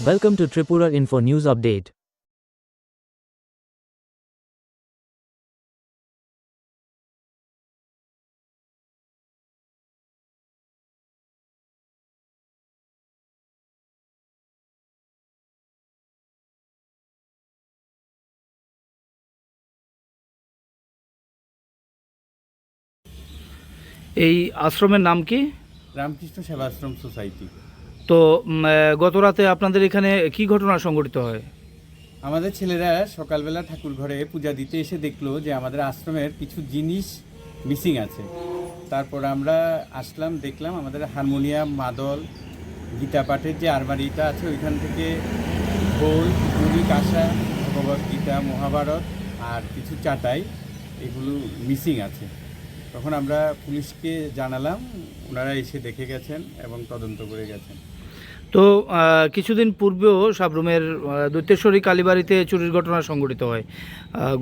Welcome to Tripura Info News Update. এই আশ্রমের নাম কি রামকৃষ্ণ সেবাশ্রম সোসাইটি তো গত রাতে আপনাদের এখানে কি ঘটনা সংঘটিত হয়? আমাদের ছেলেরা সকালবেলা ঠাকুর ঘরে পূজা দিতে এসে দেখল যে আমাদের আশ্রমের কিছু জিনিস মিসিং আছে। তারপর আমরা আসলাম, দেখলাম আমাদের হারমোনিয়াম, মাদল গীতা পাঠের যে আলমারিটা আছে ওইখান থেকে ঢোল পুরি কাঁসা, ভগবত গীতা, মহাভারত আর কিছু চাটাই এগুলো মিসিং আছে। তখন আমরা পুলিশকে জানালাম, ওনারা এসে দেখে গেছেন এবং তদন্ত করে গেছেন। তো কিছুদিন পূর্বেও সাবরুমের আহ, দৈত্যেশ্বরী কালীবাড়িতে চুরির ঘটনা সংঘটিত হয়।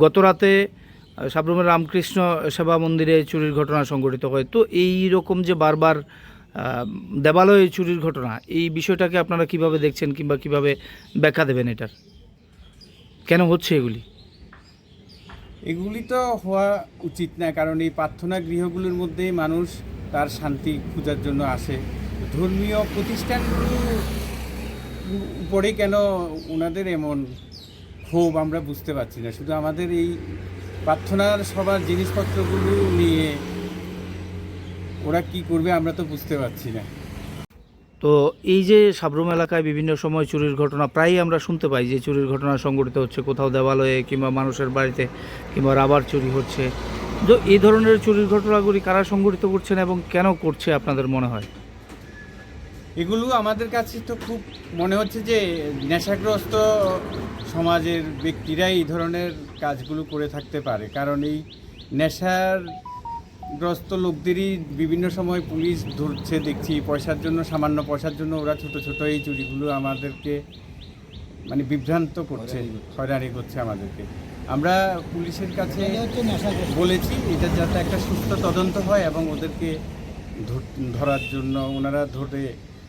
গত রাতে সাবরুমের রামকৃষ্ণ সেবা মন্দিরে চুরির ঘটনা সংঘটিত হয়। তো এই রকম যে বারবার দেবালয়ে চুরির ঘটনা এই বিষয়টাকে আপনারা কীভাবে দেখছেন কিংবা কীভাবে ব্যাখ্যা দেবেন এটার? কেন হচ্ছে এগুলি? এগুলি তো হওয়া উচিত না কারণ এই প্রার্থনা গৃহগুলোর মধ্যেই মানুষ তার শান্তি খোঁজার জন্য আসে। ধর্মীয় প্রতিষ্ঠানগুলো উপরে কেন ওনাদের এমন ক্ষোভ আমরা বুঝতে পারছি না? শুধু আমাদের এই প্রার্থনার সবার জিনিসপত্রগুলো নিয়ে ওরা কি করবে আমরা তো বুঝতে পারছি না। তো এই যে সাবরুম এলাকায় বিভিন্ন সময় চুরির ঘটনা, প্রায়ই আমরা শুনতে পাই যে চুরির ঘটনা সংঘটিত হচ্ছে। কোথাও দেওয়ালয়ে কিংবা মানুষের বাড়িতে কিংবা রাবার চুরি হচ্ছে। তো এই ধরনের চুরির ঘটনাগুলি কারা সংঘটিত করছেন এবং কেন করছে আপনাদের মনে হয়? এগুলো আমাদের কাছে তো খুব মনে হচ্ছে যে নেশাগ্রস্ত সমাজের ব্যক্তিরা এই ধরনের কাজগুলো করে থাকতে পারে। কারণ এই নেশার গ্রস্ত লোকদেরই বিভিন্ন সময় পুলিশ ধরছে দেখছি পয়সার জন্য সামান্য পয়সার জন্য ওরা ছোট ছোট এই চুরিগুলো আমাদেরকে মানে বিভ্রান্ত করছে হয়রানি করছে। আমাদেরকে। আমরা পুলিশের কাছে বলেছি এটা যাতে একটা সুস্থ তদন্ত হয় এবং ওদেরকে ধরার জন্য ওনারা ধরে